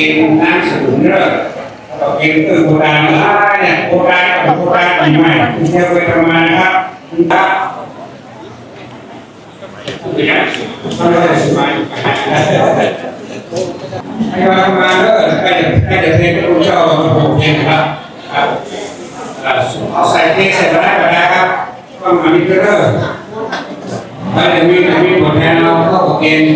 กินน้ำสมุนเลิกก็กินคือโบราณนะเนี่ยโบราณกับโบราณใหม่เที่ยวไปประมาณครับครับไม่ได้สมัยให้มาทำงานเลิกใกล้จะใกล้จะเทศน์คุณเจ้าโอเคนะครับครับเอาใส่เทใส่มาได้ก็ได้ครับก็มามีเลิกแล้วเดี๋ยวมีมีบทแทนเราเข้าเกณฑ์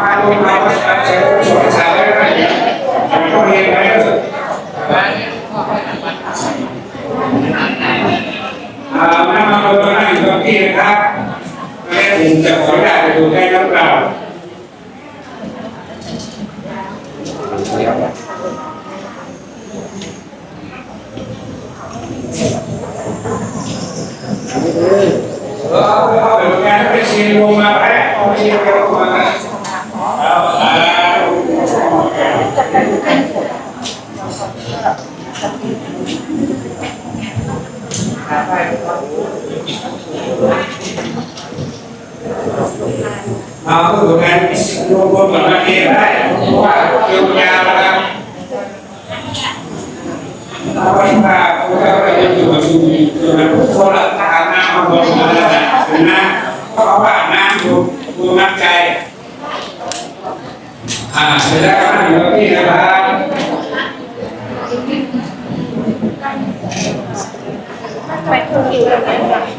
มาลงมาประชาชนสวนสาธารณะก็เรียนไปเถอะอ่ามามามามานั่งอยู่ตรงที่นะครับแม่ผมจะขออนุญาตไปดู เอาตัวแทนรวมรวมกันมาเองได้ว่าเกี่ยวยาวนะครับเอาไว้ว่าเราจะอยู่กับอยู่อยู่กับทุกคนละตามน้ำเองมาแล้วนะนะเพราะว่าน้ำอยู่อยู่น้ำใจอ่าเสร็จแล้วก็นั่งอยู่ที่นะครับไปคุณงาน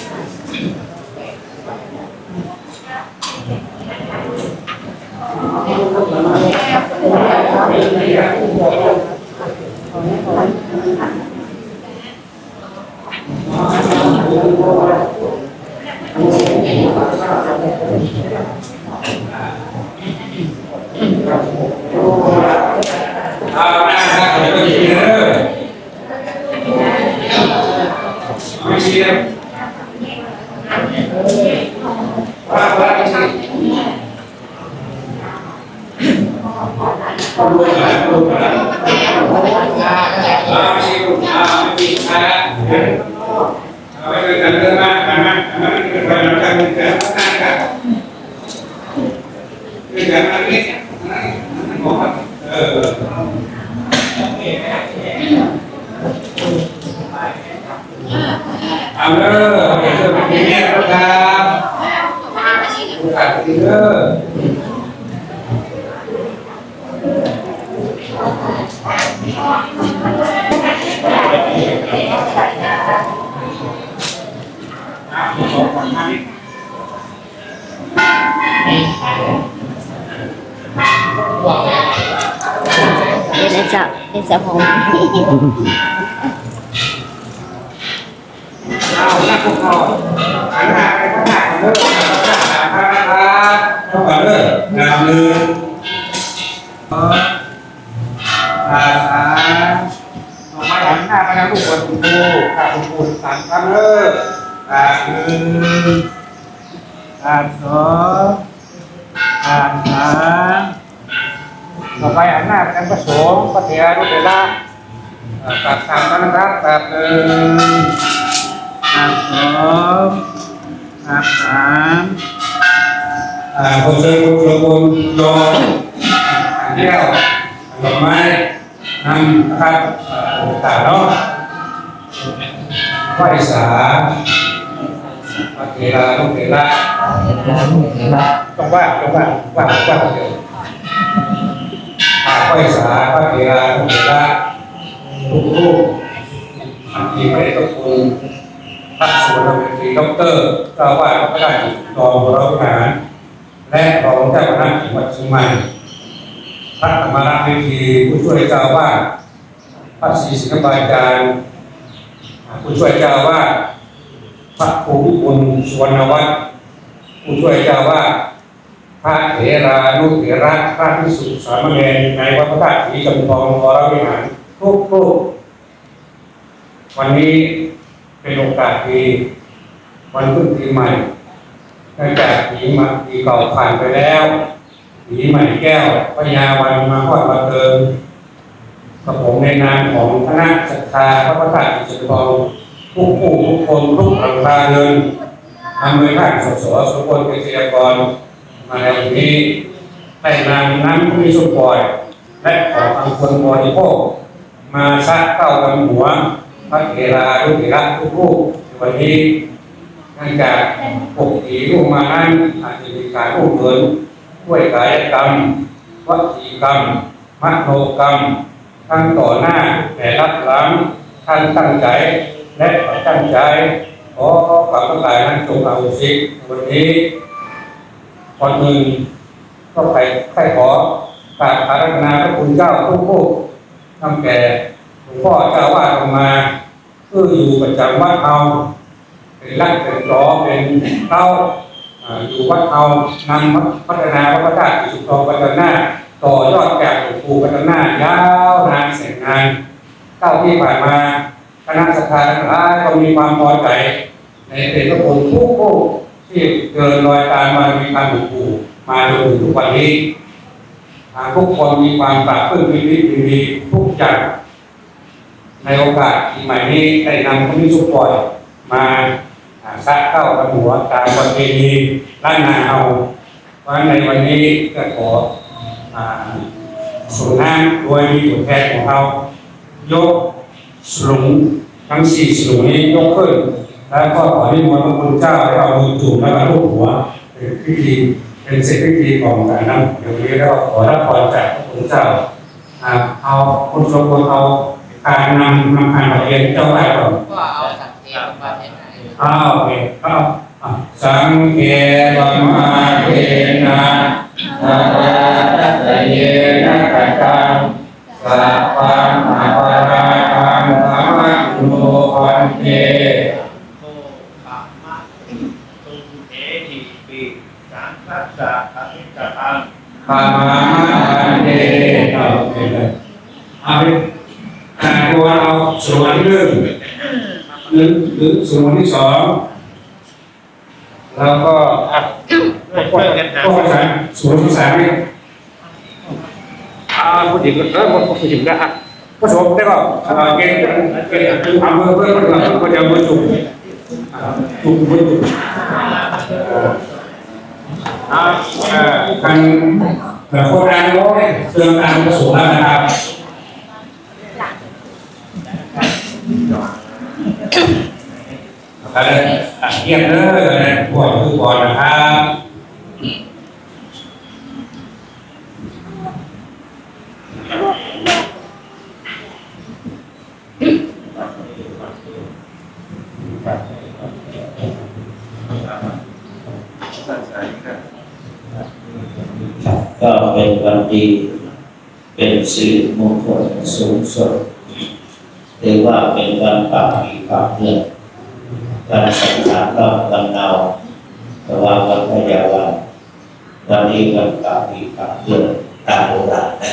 เออเอาเด้อเดี๋ยวจะไปกินเนี่ยนะครับขาดกินเด้ออะขอก่อนนะ เดี๋ยวจะเดี๋ยวจะผมเอาหน้าคุกคอหันหน้าไปข้างหน้าเด้อหันหน้านะครับเข้าก่อนเด้อนำหนึ่งสองอาสามต่อไปหันหน้าไปทางลูกบนคุณครูข้าคุณครูสามครั้งเด้ออาหนึ่ งอาสองอาสามต่อไปหันหน้าไปทางพระสงฆ์พระเถระรุเถระเอ่อตัดสามครั้งนะครับตัดหนึ่งอาสองอาสามอ่าคนเดินคนคนโยนแก้วดอกไม้นำนะครับโอกาสเนาะไหว้สาพระเถระลูกเถระ ต้องว่าต้องว่าว่าว่าเดียวไหว้สาพระเถระลูกเถระทุกรูปอันที่ไม่ได้ต้องคุณพระสุวรรณเวทีด็อกเตอร์เจ้าอาวาสพระราชรองวรวิหารและรองเจ้าคณะจังหวัดเชียงใหม่พระธรรมรัตน์วิธีผู้ช่วยเจ้าอาวาดพระศรีสิงห์บาจารย์ผู้ช่วยเจ้าอาวาดพระครูวิบุญสวรรณวัฒน์ ผู้ช่วยเจ้าอาวาดพระเถรานุเถระพระพิสุสามเณรในวัดพระธาตุศรีจำลองวรวิหารทุกทุกๆวันนี้เป็นโอกาสดีวันขึ้นปีใหม่เนื่องจากปีใหม่ปีเก่าผ่านไปแล้วปีใหม่แก้วพญาวันมาทอดมาเติมกับผมในนามของคณะศรัทธาพระพุทธอิสระทุกผู้ทุกคนทุกหลังคาเรือน ทำโดยท่านสสสุพลเกษตรกร มาในวันนี้ได้นำน้ำผู้มีสุปล่อย และของทางคนบริโภคมาซักเข้ากันหัวพระเถราลูกเถระทุกรูปวันนี้เนื่องจากปกติลูกมานั้นอาจจะมีการร่วมเงินด้วยกายกรรมวัจีกรรมมโนกรรมทั้งต่อหน้าแต่รับหลังทั้งตั้งใจและตั้งใจ ขอความต้องการนั้นจงเอาสิวันนี้วันหนึ่งก็ไปใครขอกาบอาราธนาพระคุณเจ้าทุกผู้ทำแก่หลวงพ่อเจ้าวาดลงมาเพื่ออยู่ประจำวัดเอาเป็นรักเป็นร้อเป็นเต้าอยู่วัดเอานำพัฒนาวัดพระธาตุสุทองพัฒนาต่อยอดจากหลวงปู่พัฒนายาวนานแสนนานเก้าที่ผ่านมา ณะสัทธาทั้งหลายก็มีความพอใจในเป็นพระคุณทุกผู้ที่เกินรอยตามมามีการหลวงปู่มาจนถึงทุกวันนี้อ่าทุกคนมีความปราบปลื้มมีวิธีมีทุกอย่างในโอกาสปีใหม่นี้ได้นำพระมิสุปล่อยมาอ่าซักเข้ากันหัวตามประเพณีล้านนาเอาเพราะฉะนั้นในวันนี้ก็ขออ่าส่งน้ำโดยมีตัวแทนของเรายกสลุง ทั้งสี่สลุงนี้ยกขึ้น แล้วก็ขอนิมนต์พระคุณเจ้าให้เอามือจุ่มแล้วก็ลูบหัวเป็นพิธีเป็นเสร็จพิธีของการนั้นเดี๋ยวนี้แล้วก็ขอรับพรจากพระคุณเจ้าอ่าเอาคุณสมควรเอาการนำนำการเรียนเจ้าแรกก่อนก็เอาสังเกตมาเทศไหนอ้าวโอเคอ้าวอะสังเกตมาเทนะนาราตะเยนะกัตตัง สัพพังอปาราคังธรรมะโนพันเตโตขามะตุงเอหิปิสังคัสสะอภิกตังขามาพันเตเอาโอเคเลยเอาไปอ่าตัวเอาส่วนที่หนึ่งหรือหรือส่วนที่สองแล้วก็อะช่วยกันหาก็ภาษาส่วนที่สามเนี่ย ผู้หญิงก็เออผู้หญิงก็อะผู้ชมได้ก็อ่าเกณฑ์เกณฑ์ทำเพื่อเพื่อเพื่อเพื่อจะมาจุ่มอ่าจุ่มจุ่มจุ่มอ่าอ่าการแต่โครงการนี้เนี่ยเติมตามกระสุนแล้วนะครับอะไรอะเงียบเลยนะพวกทุกคนนะครับ ก็ เป็นวันดี เป็นสิริมงคลสูงสุดหรือว่าเป็นวันปาบผีปาบเลือดวันสังขารรอบวันเนาแต่ว่าวันพยาวันวันนี้วันปราบผีปาบเลือดตามโบราณนะ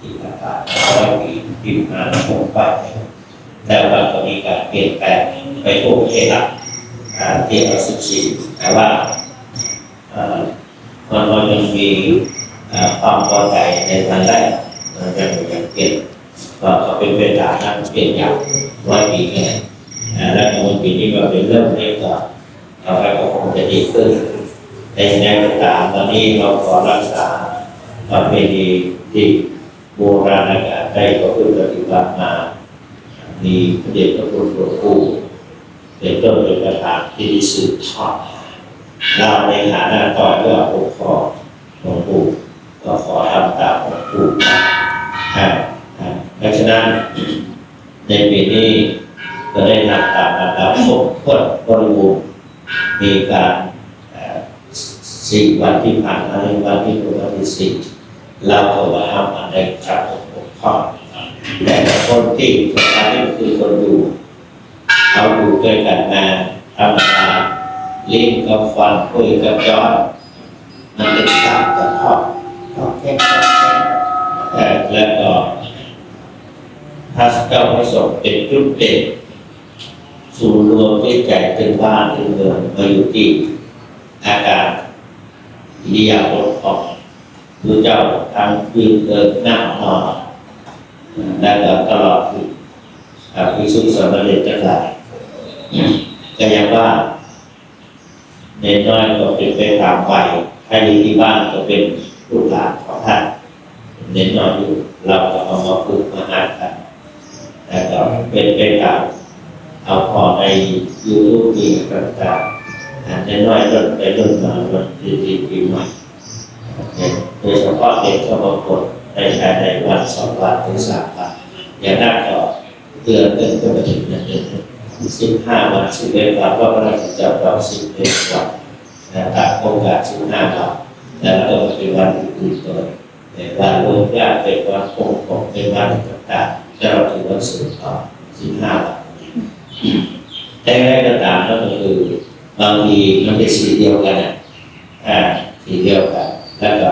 ที่ผ่านมาร้อยปีที่ผ่านมาคงไปแต่ว่าก็มีการเปลี่ยนแปลงไปทั่วประเทศละที่เราสิบสี่แต่ว่ามันก็ยังมี ความพอใจในวันแรกมันจะมีการเปลี่ยนก็ก็เป็นเวลานั้นเปลี่ยนอย่างร้อยปีแค่แล้วในวันปีนี้ก็เป็นเรื่องเล็กก็ต่อไปก็คงจะดีขึ้นในแนวต่างตอนนี้เราขอรักษาประเพณีที่โบราณกาลได้ก็คือปฏิบัติมามีพระเดชพระคุณหลวงปู่เป็นต้นเป็นประธานที่สืบทอดเราในฐานะต่อยอดปกครอง สี่วันที่ผ่านมาในวันที่เป็นวันที่สี่เราก็ว่าทำอะไรครับผมข้อแต่คนที่สุดท้ายคือคนดูเขาดูด้วยกันมาธรรมดาลิ้นกับฟันคุยกับย้อนมันเป็นตามกับข้อข้อแค่แค่แต่แล้วก็ถ้าเจ้าประสบเป็นจุดเด่นศูนย์รวมที่ใจเป็นบ้านเป็นเมืองมาอยู่ที่อาการ อิริยาบถของผู้เจ้าทางยืนเดินนั่งนอนและก็ตลอดที่พิสุทธิ์สมเด็จทั้งหลายก็ยังว่าเน้นน้อยก็เป็นไปตามวัยถ้าอยู่ที่บ้านก็เป็นลูกหลานของท่านเน้นน้อยอยู่เราก็เอามาฝึกมาหัดกันแต่ก็เป็นไปตามเอาพอในยูทูบมีต่าง อาจจะน้อยลดไปลดมาลดดีดีปีใหม่โดยเฉพาะเด็กก็มากดในภายในวันสองวันถึงสามวันอย่างนั้นก็เดือนเกินก็ไปถึงเดือนเดือนสิบห้าวันสิบเอ็ดวันก็เราจะเราสิบเอ็ดวันนะครับโอกาสสิบห้าวันแล้วก็เป็นวันอื่นๆตัวในวันรวมญาติเป็นวันคงของเป็นวันต่างๆจะเราถือวันสุดต่อสิบห้าวันแต่แรกก็ตามนั่นก็คือ บางทีมันเป็นสีเดียวกันอ่าสีเดียวกัน แล้วก็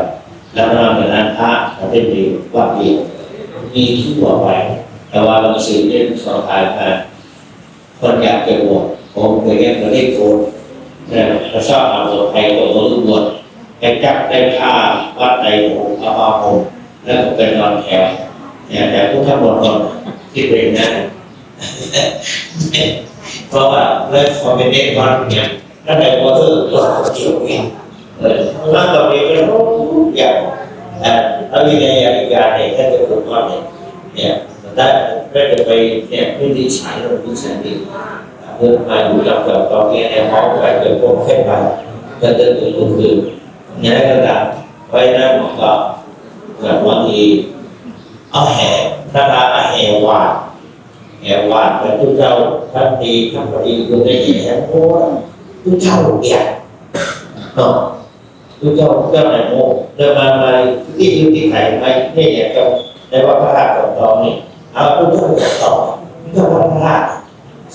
แล้วนอกจากนั้นพระประเภทเดียวว่าเดียวมีทั่วไปแต่ว่าบางสิ่งที่สอบถามมาคนอยากจะบวชผมเคยเรียกว่าได้โกนเนี่ยเขาชอบเอาบวไทยกับตัวลูกบวชไปจับได้ผ้าวัดในผมเอาผ้าผมแล้วก็ไปนอนแถวเนี่ยแต่ผู้ทั้งหมดคนที่เป็นนะ เพราะว่าเรื่องความเป็นเด็กวัดเนี่ยถ้าในวอเตอร์ตัวเกี่ยวเองเออแล้วตอนนี้ก็ทุกอย่างอ่าเอาวินัยอาการเนี่ยถ้าจะถูกต้องเนี่ยเนี่ยได้ได้จะไปเนี่ยพื้นที่ฉายเราพื้นที่ดีเพื่อมาอยู่กับกับตอนนี้ในห้องไปเกิดพวกเข้มไปก็จะตื่นคือเนี่ยก็ตามไว้นั่นก็แบบบางทีเอาแห่ถ้าเราเอาแห่วาด แห่วาดแล้วทุกเจ้าท่านดีท่านพอดีคุณได้เห็นแล้วโอ้ทุกเจ้าเกียรติเนาะทุกเจ้าทุกเจ้าไหนโม่เดินมามาที่ยุติไข่ไม่เนี่เนี่ยกับในวัดพระธาตุของตองนี่เอาทุกเจ้าเกียรติต่อทุกเจ้าวัดพระธาตุ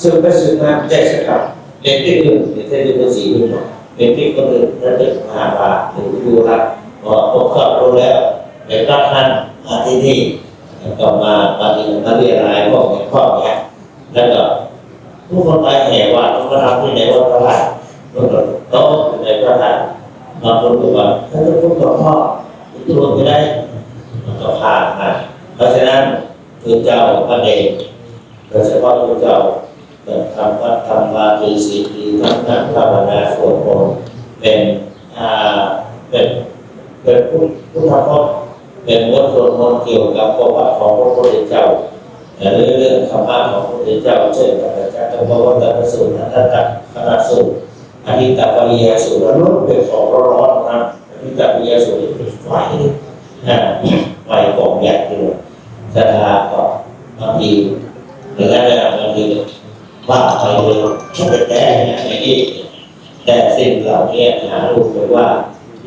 ซึ่งไปซึ่งมาใจสักครับเป็นที่อื่นเป็นที่อื่นเป็นสีอื่นเนาะเป็นที่คนอื่นระดับมหาบาทหรือดูครับพอพบกับรู้แล้วเป็นรัฐท่านมาที่นี่ แล้วก็มาปฏิบัติมาเรียนอะไรพวกนี้ข้อนี้แล้วก็ทุกคนไปแห่ว่าต้องมาทำที่ไหนว่าพระราชต้องต้องในพระราชบางคนบอกว่าถ้าจะพูดกับพ่อตัวไม่ได้มันก็พานมาเพราะฉะนั้นคือเจ้าพระเดชโดยเฉพาะพระเจ้าทำวัดทำวาทีสีดีทั้งนั้นภาวนาสวดมนต์เป็นอ่าเป็นเป็นผู้ผู้ทำพ่อ เป็นบทสวดมนต์เกี่ยวกับประวัติของพระพุทธเจ้าและเรื่องคำพของพระพุทธเจ้าเช่นพระเจ้าตพระวัตตสูตรนัตตะคณะสูตรอธิตตปริยสูตรรุ่นเป็นของร้อนๆนะอธิตตปริยสูตรเป็นไฟนะไฟกองใหญ่ด้วยศรัทธาก็บางทีหรืออะไรบางทีว่าไปเลยแค่แต่เนี่ยไอ้นี่แต่สิ่งเหล่านี้หารู้ไปว่า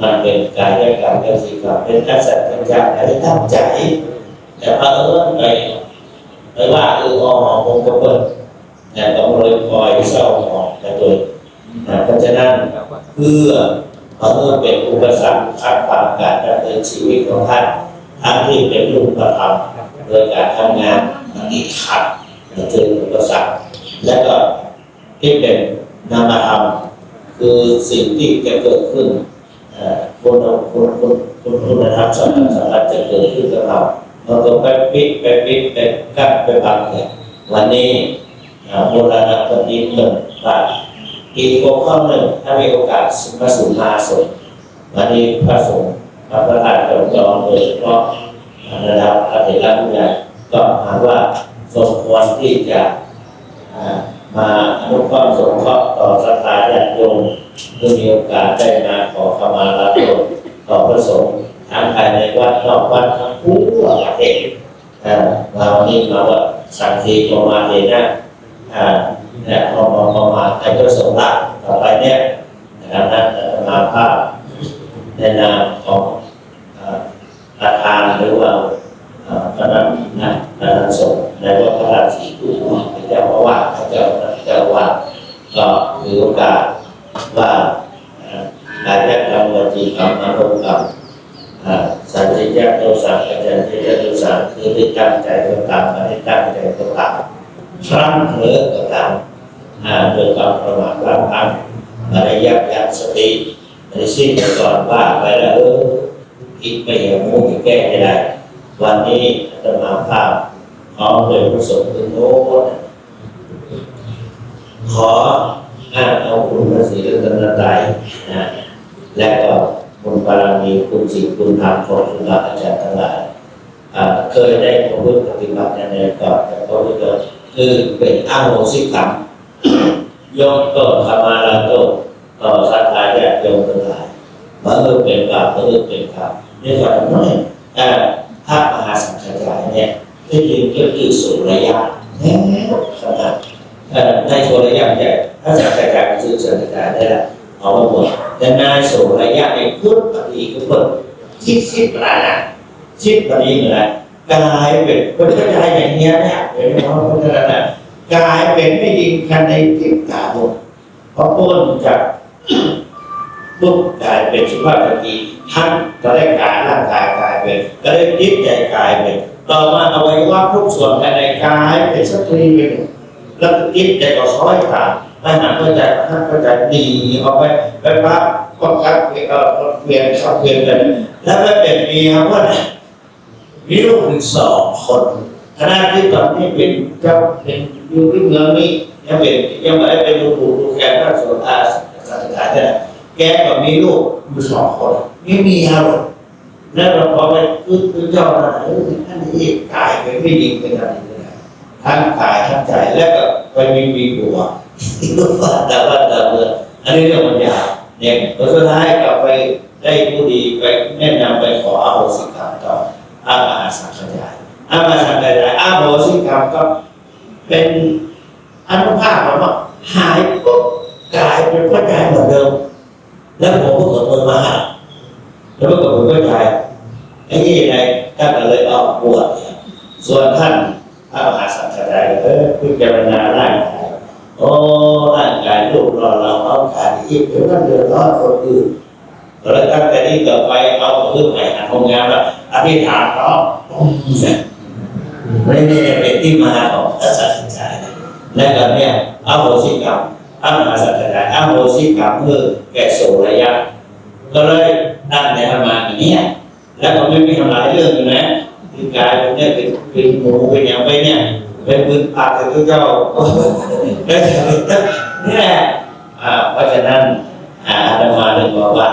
มันเป็นกายกรรมเป็นสิ่งกับเป็นทัศนคติอะไรตั้งใจ แต่พระเออไปไปว่าเอออหอมงกระเบิ้ลแต่ต้องเลยคอยเศร้าหมองแต่ตัวเพราะฉะนั้นเพื่อเพื่อเป็นอุปสรรคขัดขวางการดำเนินชีวิตของท่านทั้งที่เป็นรูปธรรมโดยการทำงานมันติดขัดเจออุปสรรคและก็ที่เป็นนามธรรมคือสิ่งที่จะเกิดขึ้น คุณคุณคุณคุณคุณธรรมสำคัญสำคัญจะเกิดขึ้นกับเราเราต้องไปปิดไปปิดไปกั้นไปบังเนี่ยวันนี้โบราณปฏิบัติว่าอีกหัวข้อหนึ่งถ้ามีโอกาสมาสู่มาสดวันนี้พระสงฆ์พระประธานจงจองโดยเฉพาะระดับพระเถระผู้ใหญ่ก็หาว่าสมควรที่จะ มาลุกข้อสงเคราะห์ต่อสถาญาติโยมเมื่อมีโอกาสได้มาขอขมาลาโทษต่อพระสงฆ์ทั้งภายในวัดนอกวัดทั้งผู้ประเทศเราวันนี้มาว่าสังทีประมาณเองนะเนี่พอมาประมาณในพระสงฆ์ละต่อไปเนี่ยนะครับนั้นมาภาพในนามของประธานหรือว่าคณะนัะคณะสงฆ์ในวัดพระราชีกุฎ เจ้าอาวาสเจ้าเจ้าอาวาสก็ถือโอกาสว่าการแยกกรรมวจีกรรมมโนกรรมสัญญาโทสะกัญญาโทสะคือได้ตั้งใจก็ตามไม่ได้ตั้งใจตัวตามครั้งเพื่อก็ตามโดยความประมาทบางครั้งมาไยับยั้งสติมาสิ่งไปก่อนว่าไปแล้วคิดไม่อย่างนู้นจะแก้ไม่ได้วันนี้ธรรมาภาพพร้อมโดยประสมถึงโน้น ขออ้างเอาคุณพระศรีรัตนตรัยนะและก็คุณบารมีคุณศีลคุณธรรมของคุณบาอาจารย์ทั้งหลายเคยได้ประพฤติปฏิบัติในก่อนแต่พระพุทธเจ้าคือเป็นอ้างโหสิกรรมยกโทษขมาลาโทษต่อศรัทธาญาติโยมทั้งหลายเมื่อเป็นบาปเมื่อเป็นบาปนี่ก็น้อยอ่าภาพมหาสังขยายเนี่ยที่จริงก็คือสุรยะแน่ขนาด เอ่อในสุรยะเนี่ถ้าสังขยายคือสังขยาได้ละเอามาหมดแต่นายสุรยะเนี่ยพุทธปฏิก็เปิดชิดชิดปลานะชิดปฏิเหมือนกลายเป็นเป็นกลายอย่างเงี้ยเนี่ยเป็นเพราะเพราะฉะนั้นนะกลายเป็นไม่ยิงกันในพริบตาหมดเพราะพ้นจากปุ๊บกลายเป็นสุภาพสตรีท่านก็ได้กายร่างกายกลายเป็นก็ได้จิตใจกลายเป็นต่อมาอวัยวะทุกส่วนภายในกายเป็นสตรีเป็น แล้วก็จิตใจก็คล้อยตามไม่หนักก็ใจท่านก็จดีออกไปไปปั๊บก็คับเอ่อเปลี่ยนเข้าเปลี่ยนกันแล้วก็เป็นเมียว่าน่ะมีลูกถึงสองคนขณะที่ตอนนี้เป็นเจ้าเป็นอยู่ที่เมืองนี้ยังเป็นยังไม่ได้เป็นลูกปู่ลูกแกพระโสดาสัตถาเนี่ยแกก็มีลูกอยู่สองคนไม่มีครับแล้วเราพอไปคือคือเจ้าหน้าที่ท่านนี้กายเป็นไม่ยิงเป็นอะไรเลย ทั้งกายทั้งใจแล้วก็ไปมีมีบัวแต่ว่าแต่เมื่ออันนี้เรื่องมันยาวเนี่ยแล้วสุดท้ายก็ไปได้ผู้ดีไปแนะนำไปขออาโหสิกรรมต่ออามาสังขยายอามาสังขยายอาโหสิกรรมก็เป็นอนุภาพของว่าหายปุ๊บกลายเป็นพระกายเหมือนเดิม แล้วผมก็กดมือมาแล้วก็กดมือก็ใจไอ้นี่ยังไงท่านก็เลยออกบวชส่วนท่าน พระมหาสังฆราชเออพิจารณาร่างกายโอ้ร่างกายลูกเราเราเอาขาดอีกเดี๋ยวมันเดือดร้อนคนอื่นแล้วตั้งแต่นี้ต่อไปเอาขึ้นใหม่หันทำงานแล้วอธิษฐานต่อไม่ได้เป็นที่มาของพระสังฆราชและก็เนี่ยอโหสิกรรมพระมหาสัตยาอโหสิกรรมคือแก่โสระยะ ก็เลยตั้งในธรรมาอย่างนี้แล้วก็ไม่มีทำลายเรื่องอยู่นะ คือกายเป็นเนี่ยเป็นเป็นหมูเป็นอย่างไปเนี่ยเป็นปืนปากกับเจ้าเนี่แหละอ่าเพราะฉะนั้นอาตมาเลยบอกว่า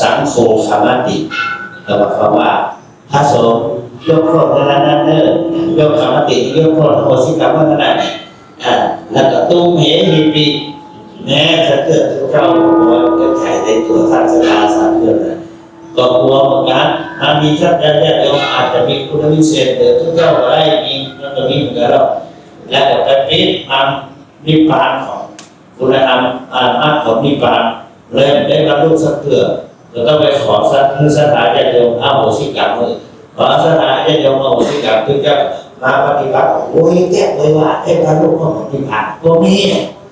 สังโฆคามติก็หมายความว่าพระสงฆ์ยกโทษนั้นนั้นเนอยกคามติยกโทษโหสิกรรมว่าขนาดนอ่าแล้วก็ตุ้มเหหิปีแม้ถ้าเกิดเจ้าบอกว่าเกิดไข่ในตัวท่านสตาสามเดือนนะ ก็กลัวเหมือนกันถ้ามีท่านญาติโยมอาจจะมีคุณวิเศษเดี๋ยวทุกเจ้าก็ได้มีแล้วก็มีเหมือนกันหรอกแล้วก็ไปปิดอันนิพพานของคุณธรรมอ่ามากของนิพพานเริ่มได้บรรลุสักเถื่อก็ต้องไปขอสักสถานญาติโยมอาโหสิกรรมมือขอสถานญาติโยมอาโหสิกรรมทุกเจ้ามาปฏิบัติโอ้ยแก้เลยว่าให้พระลูกของปฏิบัติตัวนี้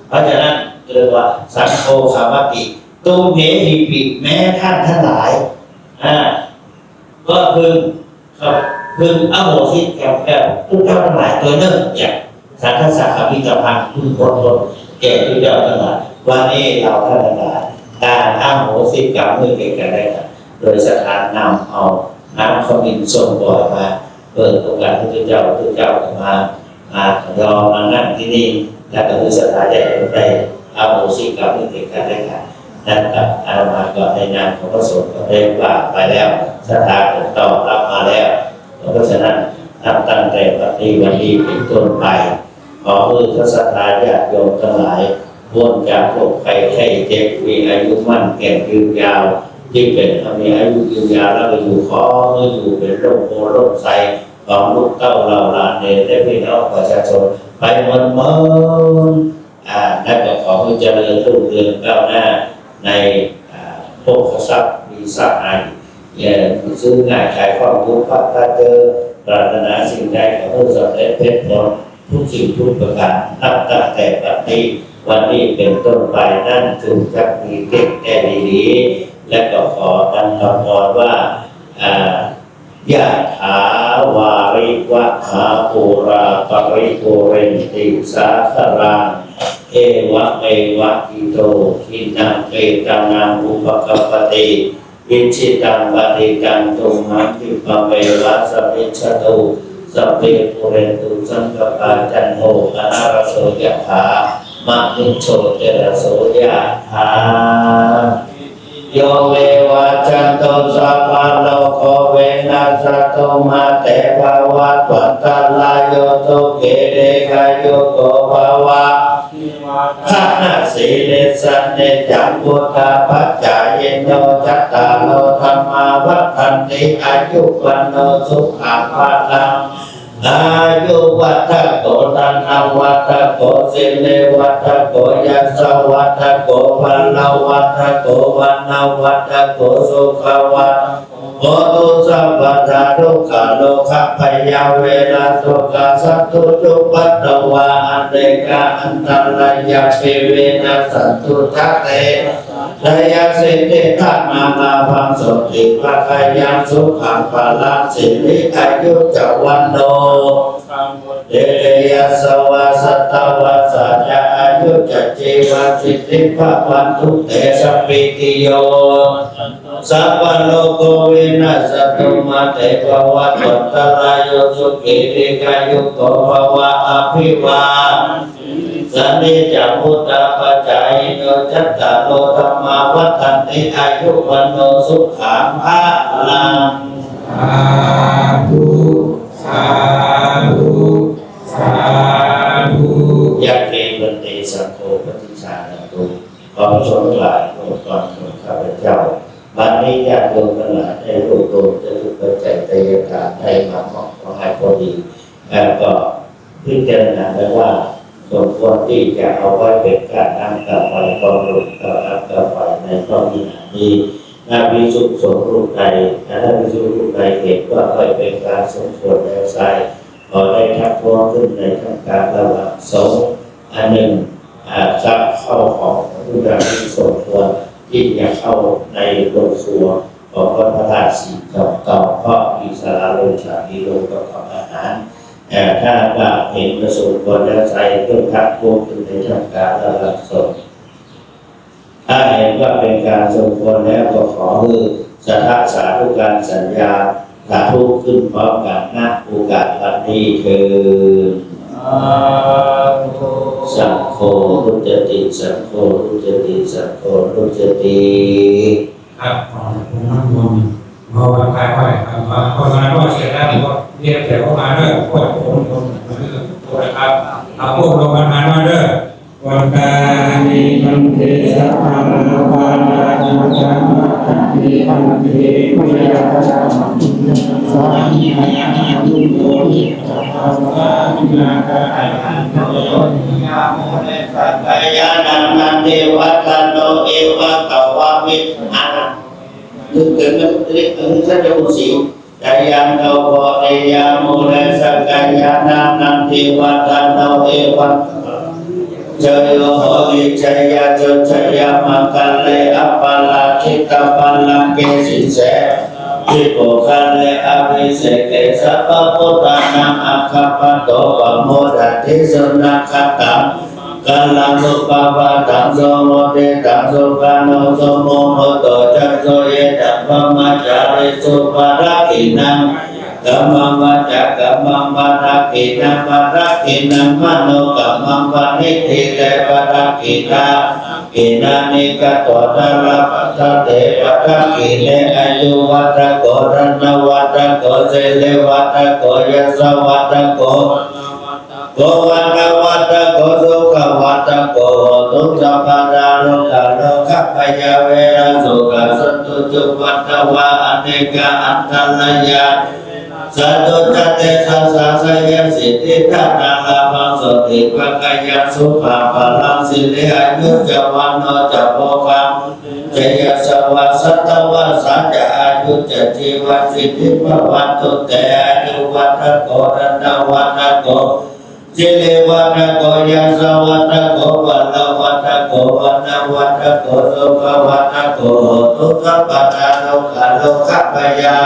เพราะฉะนั้นเรียกว่าสังโฆสามติตูมเหหิปิแม้ท่านทั้งหลาย อ่าก็พึงครับพึงอโหสิแก่แก่ทุกเจ้าทั้งหลายตัวเนิ่อย่างสังฆสักขพิจพังพึงพ้นพ้นแก่ทุกเจ้าทั้งหลายวันนี้เราท่านทั้งหลายการอโหสิกรรมมือแก่งกันได้กันโดยสถานนำเอาน้ำขมิ้นส่งบ่อยมาเปิดโอกาสที่พระเจ้าพระเจ้ามามายอมมานั่งที่นี่และก็คือสถานใหญ่ได้อาโมสิกรรมที่เกิดกันได้ค่ะนั่นกับอามาก็ในนามของพระสงฆ์ก็ได้ว่าไปแล้วสถานก็ตอรับมาแล้วเพราะฉะนั้นนับตั้งแต่วันนี้วันนี้เป็นต้นไปขอมือทศทาญาติโยมทั้งหลายพ้นจากโรคภัยไข้เจ็บมีอายุมั่นแก่ยืนยาวที่เป็นมีอายุยืนยาวแล้วก็อยู่ขออยู่เป็นโรคโคโรคไซของลูกเต้าเราหลานเนรและพี่น้องประชาชนไปมดเมืองอ่าและก็ขอให้เจริญรุ่งเรืองก้าวหน้า ในอ่าพวกทรัพย์มีทรัพย์อันอย่าซื้อง่ายขายความรู้พัฒนาเจอปรารถนาสิ่งใดขอให้สำเร็จเป็นผลทุกสิ่งทุกประการนับตั้งแต่บัดนี้วันนี้เป็นต้นไปนั่นถึงจะมีเก็บแก่ดีๆและก็ขอกันคำนอนว่าอ่ายะถาวาริวัฏาปูราปริปุเรนติสาคารัง เอวะเมวะอิโตทินังเปตานังอุปกปติอิชิตังปฏิกันตุมังคิปะเมวะสพพิชตุสัพเพปุเรตุสังกปาจันโทปนารโสยะถามะนิโชเตระโสยะถาโยเววะจันโตสัพพะโลกเวนัสตุมาเตภวัตวันตลายโยตุเกเรกายโยโกภวะขณะ สีเลสันเนจังพุทธาปัจจายโนจัตตาโลธรรมาวัฏันติอายุวันโนสุขังภาลังอายุวัฏโกตันอวัฏโกสิเลวัฏโกยัสสวัฏโกพลวัฏโกวันนวัฏโกสุขวัฏ โอตุสัพพะทาทุกขโลกพยาเวลาสุขสัตตุจุปัตตวาอันเดกาอันตรายาปิเวนัสันตุทัตเตดายาสิทธิทัตนาลาภังสติภะคายังสุขังพลังสิริอายุจวันโนเดเดยสวาสตวาสัจจะอายุจจีวาสิทธิภะวันทุเตสพปิติโย สัพพโลกวินาศตุมาเตภวัตวัตรายโยสุขิติกายุโกภวะอภิวาสันนิจังพุทธปัจจายโยจัตตาโลธรรมาวัฏันติอายุวันโนสุขังภาลังสาธุสาธุสาธุยะเกบันเตสังโฆปฏิชาณตุขอชนหลายองค์กรของข้าพเจ้า บัดนี้ญาติโยมทั้งหลายได้รวบรวมจะถูกปัจจัยตยการให้มาเหมาะของให้พอดีแล้วก็พิจารณาได้ว่าสมควรที่จะเอาไว้เป็นการนั่งกับไฟบำรุงกับอัพกับไฟในข้อนี้นี้นาวิสุขสมรูปใดถ้าวิสุขรูปใดเห็นว่าไว้เป็นการสมควรแล้วใส่ขอได้ทักท้วงขึ้นในทางการระหว่างสงอันหนึ่งอาจจะเข้าของผู้ใดที่สมควร ที่จะเข้าในโรงครัวของพระพระธาตุสีเก่าเก่าเพราะอิสระโลชามีโลกประกอบอาหารแต่ถ้าว่าเห็นประสบผลแล้วใจก็ทักทวงขึ้นในทางการระดับสงฆ์ถ้าเห็นว่าเป็นการสมควรแล้วก็ขอคือสัทธาสาธุการสัญญาสาธุขึ้นพร้อมกันนะโอกาสวันนี้คือ สังโฆรุจติสังโฆรุจติสังโฆรุจติครับขอคุณน้ำมนต์พอวันคลายไปครับพอมาก็เสร็จแล้วผมก็เรียกแถวเข้ามาด้วยพวกผมผมมาเรื่องพวนะครับเอาพวกลงมาทานมาด้วยวันตารนิมันเทสะพานาปานาจัมจัมมั ตติปันเทวิยาจามสามีอายังยุโยหิตภาวินาคาอันโตกายานันนันเทวัตโนเอวะกวามิอันถึงเกิดมันเรียกถึงสัจจุสีกายันโนโวเอยามุเลสกายานันนันเทวัตโนเอวะ จโยโหวิจยาจุจยามังคัลเลอปาลาทิตาปัลลังเกสิเสทิโกคัลเลอภิเสเกสัพพะพุทธานังอัคคปะโตปะโมดัตติสุนัขตังกัลลังสุปปะตังโสโมเตตังสุปานโนโสโมโหโตจัสโสเยตัพพมัจาริสุปาราคินัง กัมมังวัจจะกัมมังปาราคินังปาราคินังมโนกัมมังปานิธิเตปาราคินากินานิกะโตตระปัตตะเตปะระกิเลอายุวัตโกรันวัตโกเสเลวัตโกยัสวัตโกโกวันตวัตโกสุขวัตโกตุสัพพะดาโลกาโลกพยาเวรสุขสันตุจุปัตตวะอเนกะอันตรายา สัตุจเตสัสสะสยสิทธิทัตนาลาภังสติภะกายาสุภาพลังสิริอายุจวันโนจะโภคังจยสวัสตวะสัจจะอายุจจีวสิทธิภวันตุเตอายุวัตโกรันวัตโกสิริวัฒโกยัสวัฒโกวัฒวัฒโกวัฒวัฒโกสุขวัฒโกทุกขปัตตาโลกะโลกะปยา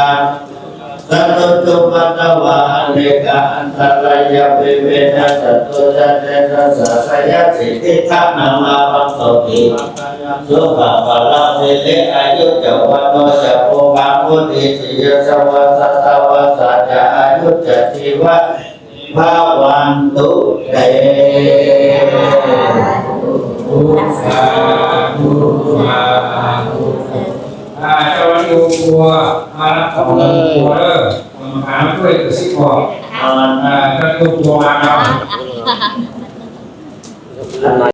สัตตุปัตวะอันเนกะอันตรายะวิเวนะสัตตุจัตเตนะสัสยะสิทธิทัพนามาปัสสติสุขะปะละสิเลอายุจวันโนจะภูมังมุติสิยสวัสสะวัสสะจะอายุจะชีวะภาวันตุเตสาธุสาธุ อาจาหน้าที่ครัวมารับของครัวเด้อมาหาด้วยตัวซิบบอกอ่าเจ้าหน้าที่ครัวมาครับ